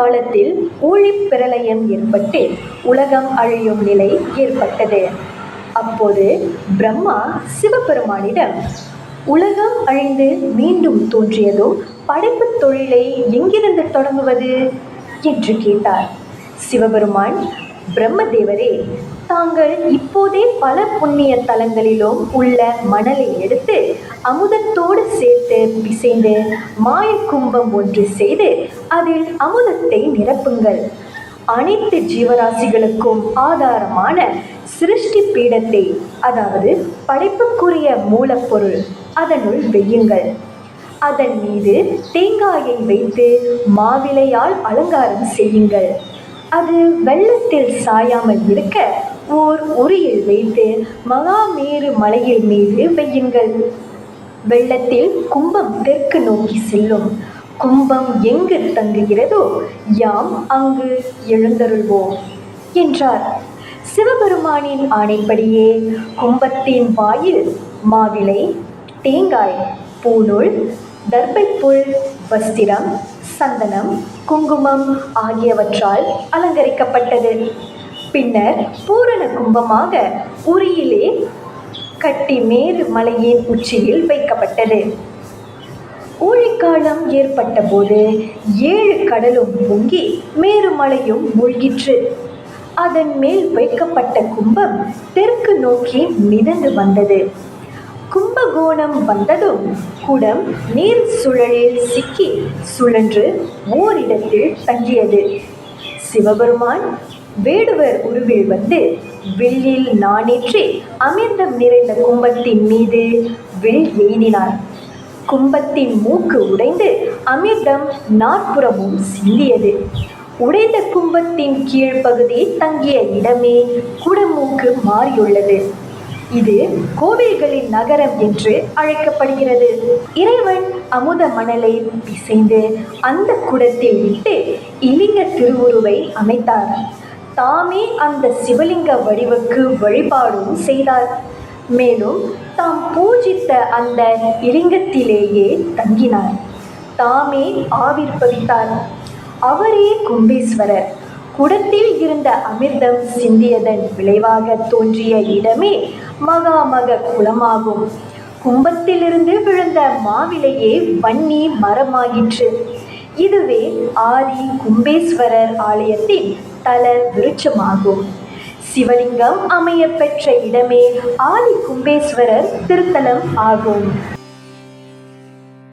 காலத்தில் ஊழிப்பிரளயம் ஏற்பட்டு உலகம் அழியும் நிலை ஏற்பட்டது. அப்போது பிரம்மா சிவபெருமானிடம் உலகம் அழிந்து மீண்டும் தோன்றியதும் படைப்புத் தொழிலை எங்கிருந்து தொடங்குவது? என்று கேட்டார். சிவபெருமான் பிரம்மதேவரே தாங்கள் இப்போதே பல புண்ணிய தலங்களிலும் உள்ள மணலை எடுத்து அமுதத்தோடு சேர்த்து பிசைந்து மாயக்கும்பம் ஒன்று செய்து அதில் அமுதத்தை நிரப்புங்கள். அனைத்து ஜீவராசிகளுக்கும் ஆதாரமான சிருஷ்டி பீடத்தை அதாவது படைப்புக்குரிய மூலப்பொருள் அதனுள் வெய்யுங்கள். அதன் மீது தேங்காயை வைத்து மாவிலையால் அலங்காரம் செய்யுங்கள். அது வெள்ளத்தில் சாயாமல் இருக்க ஓர் உரியில் வைத்து மகாமேரு மலையில் மீது வையுங்கள். வெள்ளத்தில் கும்பம் தெற்கு நோக்கி செல்லும். கும்பம் எங்கு தங்குகிறதோ யாம் அங்கு எழுந்தருள்வோம் என்றார். சிவபெருமானின் ஆணைப்படியே கும்பத்தின் வாயில் மாவிலை தேங்காய் பூநூல் தர்பைப்புல் வஸ்திரம் சந்தனம் குங்குமம் ஆகியவற்றால் அலங்கரிக்கப்பட்டது. பின்னர் பூரண கும்பமாக உரியிலே கட்டி மேரு மலையின் உச்சியில் வைக்கப்பட்டது. ஊழிக்காலம் ஏற்பட்ட போது ஏழு கடலும் பொங்கி மேருமலையும் மூழ்கிற்று. அதன் மேல் வைக்கப்பட்ட கும்பம் தெற்கு நோக்கி மிதந்து வந்தது. கும்பகோணம் வந்ததும் குடம் நீர் சுழலில் சிக்கி சுழன்று ஓரிடத்தில் தங்கியது. சிவபெருமான் வேடுவர் உருவில் வந்து வில்லில் நாணேற்றி அமிர்தம் நிறைந்த கும்பத்தின் மீது வில் எய்தினார். கும்பத்தின் மூக்கு உடைந்து அமிர்தம் நாற்புறமும் சிந்தியது. உடைந்த கும்பத்தின் கீழ்ப்பகுதி தங்கிய இடமே குடமூக்கு மாறியுள்ளது. இது கோவில்களின் நகரம் என்று அழைக்கப்படுகிறது. இறைவன் அமுத மணலை பிசைந்து அந்த குடத்தில் விட்டு இலிங்க திருவுருவை அமைத்தார். தாமே அந்த சிவலிங்க வடிவுக்கு வழிபாடும் செய்தார். மேலும் தாம் பூஜித்த அந்த இலிங்கத்திலேயே தங்கினார். தாமே ஆவிர்பவித்தார் அவரே கும்பேஸ்வரர். குடத்தில் இருந்த அமிர்தம் சிந்தியதன் விளைவாக தோன்றிய இடமே மகாமக குளமாகும் கும்பத்திலிருந்து விழுந்த மாவிலையே வன்னி மரமாயிற்று. இதுவே ஆதி கும்பேஸ்வரர் ஆலயத்தின் தல விருட்சமாகும். சிவலிங்கம் அமைய பெற்ற இடமே ஆதி கும்பேஸ்வரர் திருத்தலம் ஆகும்.